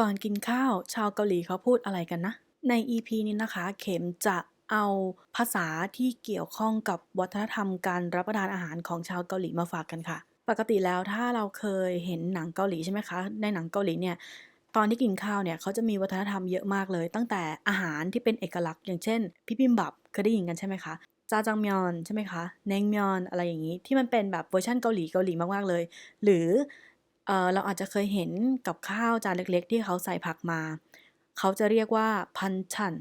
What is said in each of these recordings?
ก่อนกินข้าวชาวเกาหลีเขาพูดอะไรกันนะ ใน EP นี้นะคะ เข็มจะเอาภาษาที่เกี่ยวข้องกับวัฒนธรรมการรับประทานอาหารของชาวเกาหลีมาฝากกันค่ะ ปกติแล้วถ้าเราเคยเห็นหนังเกาหลีใช่ไหมคะ ในหนังเกาหลีเนี่ยตอนที่กินข้าวเนี่ยเขาจะมีวัฒนธรรมเยอะมากเลย ตั้งแต่อาหารที่เป็นเอกลักษณ์อย่างเช่น พิบิมบับเคยได้ยินกันใช่ไหมคะจาจังมยอนใช่ไหมคะเนงมยอนอะไรอย่างนี้ที่มันเป็นแบบเวอร์ชันเกาหลีเกาหลีมากๆเลย หรือ เอ่อเราอาจจะเคยเห็นกับข้าวจานเล็กๆ ที่เขาใส่ผักมา เขาจะเรียกว่าพันชัน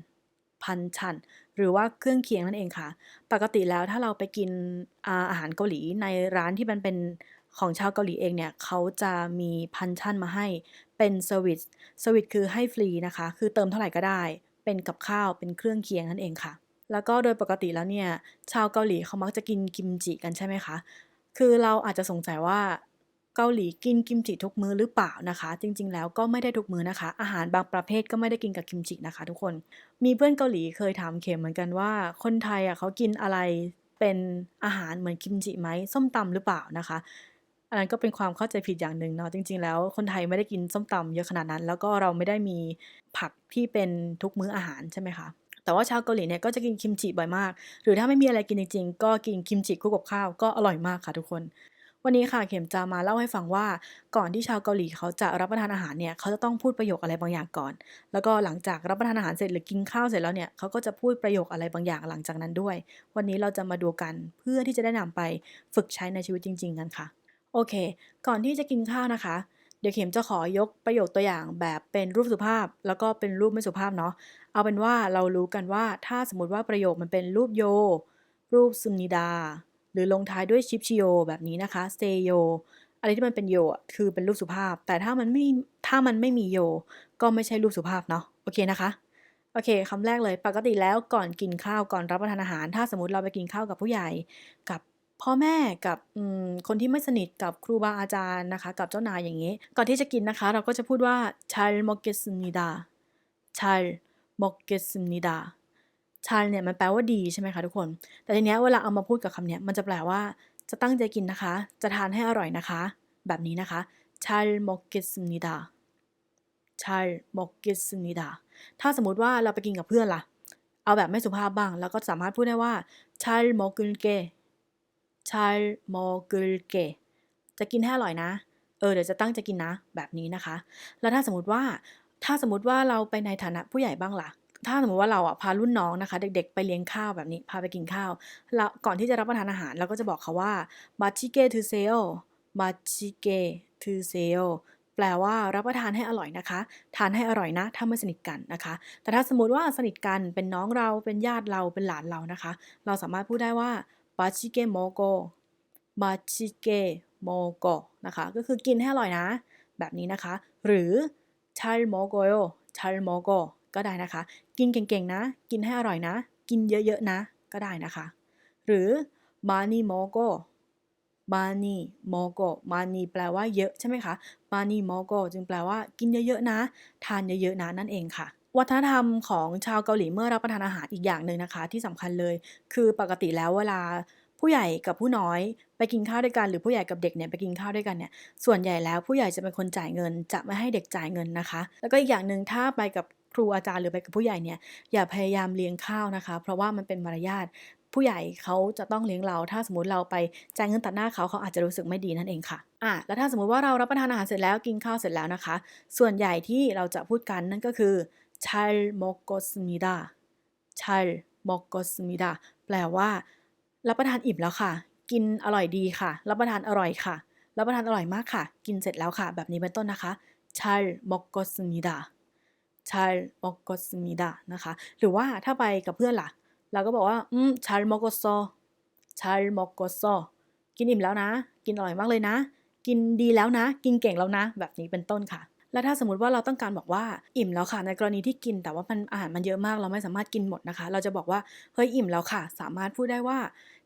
พันชันหรือว่าเครื่องเคียงนั่นเองค่ะ ปกติแล้วถ้าเราไปกินอาอาหารเกาหลีในร้านที่มันเป็นของชาวเกาหลีเองเนี่ยเขาจะมีพันชันมาให้เป็นเซอร์วิสเซอร์วิสคือให้ฟรีนะคะ คือเติมเท่าไหร่ก็ได้ เป็นกับข้าวเป็นเครื่องเคียงนั่นเองค่ะ แล้วก็โดยปกติแล้วเนี่ยชาวเกาหลีเขามักจะกินกิมจิกันใช่ไหมคะ คือเราอาจจะสงสัยว่า เกาหลีกินกิมจิทุกมื้อหรือเปล่านะคะ จริง ๆ แล้วก็ไม่ได้ทุกมื้อนะคะ อาหารบางประเภทก็ไม่ได้กินกับกิมจินะคะ ทุกคนมีเพื่อนเกาหลีเคยถามเข็มเหมือนกันว่า คนไทยอะเขากินอะไรเป็นอาหารเหมือนกิมจิไหมส้มตำหรือเปล่านะคะ อันนั้นก็เป็นความเข้าใจผิดอย่างหนึ่งเนาะจริง ๆ แล้วคนไทยไม่ได้กินส้มตำเยอะขนาดนั้น แล้วก็เราไม่ได้มีผักที่เป็นทุกมื้ออาหารใช่ไหมคะแต่ว่าชาวเกาหลีเนี่ยก็จะกินคิมจิบ่อยมาก หรือถ้าไม่มีอะไรกินจริงๆ ก็กินคิมจิคู่กับข้าวก็อร่อยมากค่ะทุกคน วันนี้ค่ะเข็มจะมาเล่าให้ฟังว่าก่อนที่ชาวเกาหลีเขาจะรับประทานอาหารเนี่ยเขาจะต้องพูดประโยคอะไรบางอย่างก่อน แล้วก็หลังจากรับประทานอาหารเสร็จหรือกินข้าวเสร็จแล้วเนี่ยเขาก็จะพูดประโยคอะไรบางอย่างหลังจากนั้นด้วย วันนี้เราจะมาดูกันเพื่อที่จะได้นำไปฝึกใช้ในชีวิตจริง ๆ กันค่ะ โอเค ก่อนที่จะกินข้าวนะคะเดี๋ยวเข็มจะขอยกประโยคตัวอย่างแบบเป็นรูปสุภาพ แล้วก็เป็นรูปไม่สุภาพเนาะ เอาเป็นว่าเรารู้กันว่าถ้าสมมติว่าประโยคมันเป็นรูปโย รูปซุนิดา หรือลงท้ายด้วยชิปชิโยแบบนี้นะคะเซโยอะไรที่มันเป็นโยคือเป็นรูปสุภาพ แต่ถ้ามันไม่ถ้ามันไม่มีโย ก็ไม่ใช่รูปสุภาพเนาะโอเคนะคะโอเคคำแรกเลยปกติแล้วก่อนกินข้าวก่อนรับประทานอาหาร ถ้าสมมติเราไปกินข้าวกับผู้ใหญ่กับพ่อแม่กับคนที่ไม่สนิทกับครูบาอาจารย์นะคะ กับเจ้านายอย่างนี้ ก่อนที่จะกินนะคะ เราก็จะพูดว่าชัลมอกเกสนิดาชัลมอกเกสนิดา ชาเนี่ยมันแปลว่าดีใช่ไหมคะทุกคน แต่ทีเนี้ยเวลาเอามาพูดกับคำเนี้ยมันจะแปลว่า จะตั้งใจกินนะคะ จะทานให้อร่อยนะคะ แบบนี้นะคะชาลมกกิสนิดาชาลมกกิสนิดาถ้าสมมติว่าเราไปกินกับเพื่อนละ่ะ เอาแบบไม่สุภาพบ้าง แล้วก็สามารถพูดได้ว่าชาลมกุลเกชาลมกุลเกจะกินให้อร่อยนะ เออเดี๋ยวจะตั้งจะกินนะ แบบนี้นะคะ แล้วถ้าสมมติว่าถ้าสมมติว่าเราไปในฐานะผู้ใหญ่บ้างละ่ะ ถ้าสมมติว่าเราอะพารุ่นน้องนะคะ เด็กๆ ไปเลี้ยงข้าวแบบนี้พาไปกินข้าวแล้วก่อนที่จะรับประทานอาหารเราก็จะบอกเขาว่ามาชิเกทูเซโอมาชิเกทูเซโอแปลว่ารับประทานให้อร่อยนะคะ ทานให้อร่อยนะ ถ้าไม่สนิทกันนะคะ แต่ถ้าสมมติว่าสนิทกันเป็นน้องเราเป็นญาติเราเป็นหลานเรานะคะ เราสามารถพูดได้ว่ามาชิเกโมโกมาชิเกโมโกนะคะ ก็คือกินให้อร่อยนะ แบบนี้นะคะ หรือชัลโมโกโยชัลโมโก ก็ได้นะคะ กินเก่งๆนะ กินให้อร่อยนะ กินเยอะๆนะ ก็ได้นะคะ หรือมานีโมโกมานีโมโกมานีแปลว่าเยอะใช่ไหมคะมานีโมโกจึงแปลว่ากินเยอะๆนะ ทานเยอะๆนะนั่นเองค่ะวัฒนธรรมของชาวเกาหลีเมื่อรับประทานอาหารอีกอย่างหนึ่งนะคะ ที่สำคัญเลย คือปกติแล้วเวลาผู้ใหญ่กับผู้น้อยไปกินข้าวด้วยกันหรือผู้ใหญ่กับเด็กเนี่ยไปกินข้าวด้วยกันเนี่ยส่วนใหญ่แล้วผู้ใหญ่จะเป็นคนจ่ายเงินจะไม่ให้เด็กจ่ายเงินนะคะ แล้วก็อีกอย่างหนึ่งถ้าไปกับ ครูอาจารย์หรือไปกับผู้ใหญ่เนี่ยอย่าพยายามเลี้ยงข้าวนะคะ เพราะว่ามันเป็นมารยาทผู้ใหญ่เขาจะต้องเลี้ยงเรา ถ้าสมมติเราไปจ่ายเงินตัดหน้าเขาเขาอาจจะรู้สึกไม่ดีนั่นเองค่ะอะแล้วถ้าสมมติว่าเรารับประทานอาหารเสร็จแล้วกินข้าวเสร็จแล้วนะคะ ส่วนใหญ่ที่เราจะพูดกันนั่นก็คือชัลมกสมิดาชัลมกสมิดาแปลว่า รับประทานอิ่มแล้วค่ะ กินอร่อยดีค่ะ รับประทานอร่อยค่ะ รับประทานอร่อยมากค่ะ กินเสร็จแล้วค่ะ แบบนี้เป็นต้นนะคะชัลมกสมิดา ชัลมกสมิดานะคะ หรือว่าถ้าไปกับเพื่อนล่ะ เราก็บอกว่าอืมชัลมกซอชัลมกซอกินอิ่มแล้วนะ กินอร่อยมากเลยนะ กินดีแล้วนะ กินเก่งแล้วนะ แบบนี้เป็นต้นค่ะ แล้วถ้าสมมติว่าเราต้องการบอกว่าอิ่มแล้วค่ะ ในกรณีที่กินแต่ว่ามันอาหารมันเยอะมากเราไม่สามารถกินหมดนะคะ เราจะบอกว่าเฮ้ยอิ่มแล้วค่ะ สามารถพูดได้ว่า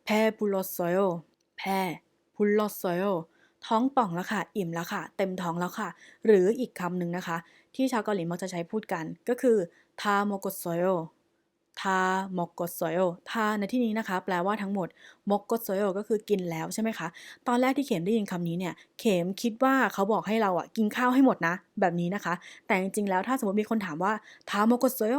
แพบุลโซโยแพบุลโซโยท้องป่องแล้วค่ะ อิ่มแล้วค่ะ เต็มท้องแล้วค่ะ หรืออีกคำหนึ่งนะคะ ที่ชาวเกาหลีมักจะใช้พูดกัน ก็คือทาโมกโซโยททามกกโซโยทาในที่นี้นะคะ แปลว่าทั้งหมด มกกโซโยก็คือกินแล้วใช่ไหมคะ ตอนแรกที่เข็มได้ยินคำนี้เนี่ย เข็มคิดว่าเขาบอกให้เราอะกินข้าวให้หมดนะ แบบนี้นะคะ แต่จริงๆแล้วถ้าสมมติมีคนถามว่าทามกกโซโย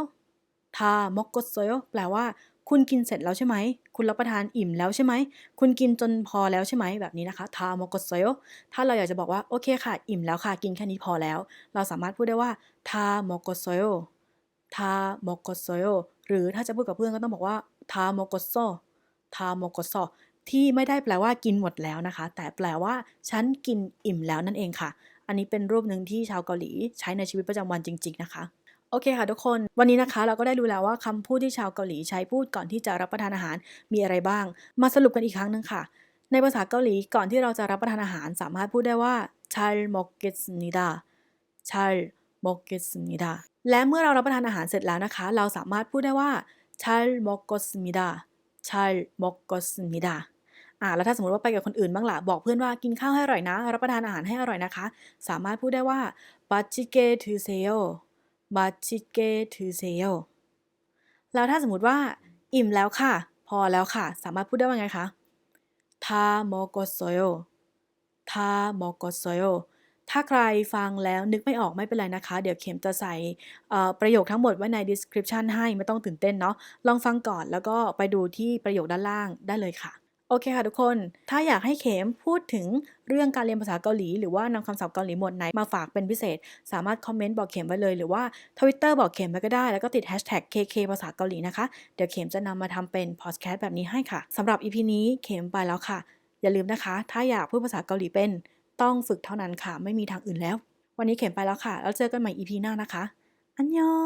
ทามกกโซโยแปลว่า คุณกินเสร็จแล้วใช่ไหม คุณรับประทานอิ่มแล้วใช่ไหม คุณกินจนพอแล้วใช่ไหม แบบนี้นะคะทามกกโซโยถ้าเราอยากจะบอกว่า โอเคค่ะ อิ่มแล้วค่ะ กินแค่นี้พอแล้ว เราสามารถพูดได้ว่าทามกกโซโยทามกกโซโยหรือถ้าจะพูดกับเพื่อนก็ต้องบอกว่าทามกกโซทามกกโซที่ไม่ได้แปลว่ากินหมดแล้วนะคะ แต่แปลว่าฉันกินอิ่มแล้วนั่นเองค่ะ อันนี้เป็นรูปหนึ่งที่ชาวเกาหลีใช้ในชีวิตประจำวันจริง ๆ นะคะ โอเคค่ะทุกคน วันนี้นะคะเราก็ได้ดูแล้วว่าคำพูดที่ชาวเกาหลีใช้พูดก่อนที่จะรับประทานอาหารมีอะไรบ้าง มาสรุปกันอีกครั้งหนึ่งค่ะ ในภาษาเกาหลีก่อนที่เราจะรับประทานอาหาร สามารถพูดได้ว่าชาลมกเกสนิดาชาลมกเกสนิดาและเมื่อเรารับประทานอาหารเสร็จแล้วนะคะ เราสามารถพูดได้ว่าชาลมกกสมิดาชาลมกกสมิดาอ่าแล้วถ้าสมมติว่าไปกับคนอื่นบ้างล่ะบอกเพื่อนว่ากินข้าวให้อร่อยนะ รับประทานอาหารให้อร่อยนะคะ สามารถพูดได้ว่าปาจิเกทูเซโอ มาชิเกถือเซลแล้วถ้าสมมติว่า อิ่มแล้วค่ะ พอแล้วค่ะ สามารถพูดได้ว่าไงคะทาโมโกโซโยทาโมโกโซโยถ้าใครฟังแล้วนึกไม่ออกไม่เป็นไรนะคะ เดี๋ยวเข็มจะใส่ประโยคทั้งหมดไว้ใน description ให้ไม่ต้องตื่นเต้นเนาะลองฟังก่อนแล้วก็ไปดูที่ประโยคด้านล่างได้เลยค่ะ โอเคค่ะทุกคน ถ้าอยากให้เข็มพูดถึงเรื่องการเรียนภาษาเกาหลี หรือว่านำคำศัพท์เกาหลีหมวดไหนมาฝากเป็นพิเศษ สามารถคอมเมนต์บอกเข็มไว้เลย หรือว่า Twitter บอกเข็มไปก็ได้ แล้วก็ติด hashtag KK ภาษาเกาหลีนะคะ เดี๋ยวเข็มจะนำมาทำเป็น podcast แบบนี้ให้ค่ะสำหรับ EP นี้เข็มไปแล้วค่ะ อย่าลืมนะคะ ถ้าอยากพูดภาษาเกาหลีเป็น ต้องฝึกเท่านั้นค่ะ ไม่มีทางอื่นแล้ว วันนี้เข็มไปแล้วค่ะ แล้วเจอกันใหม่ EP หน้านะคะ อันยอ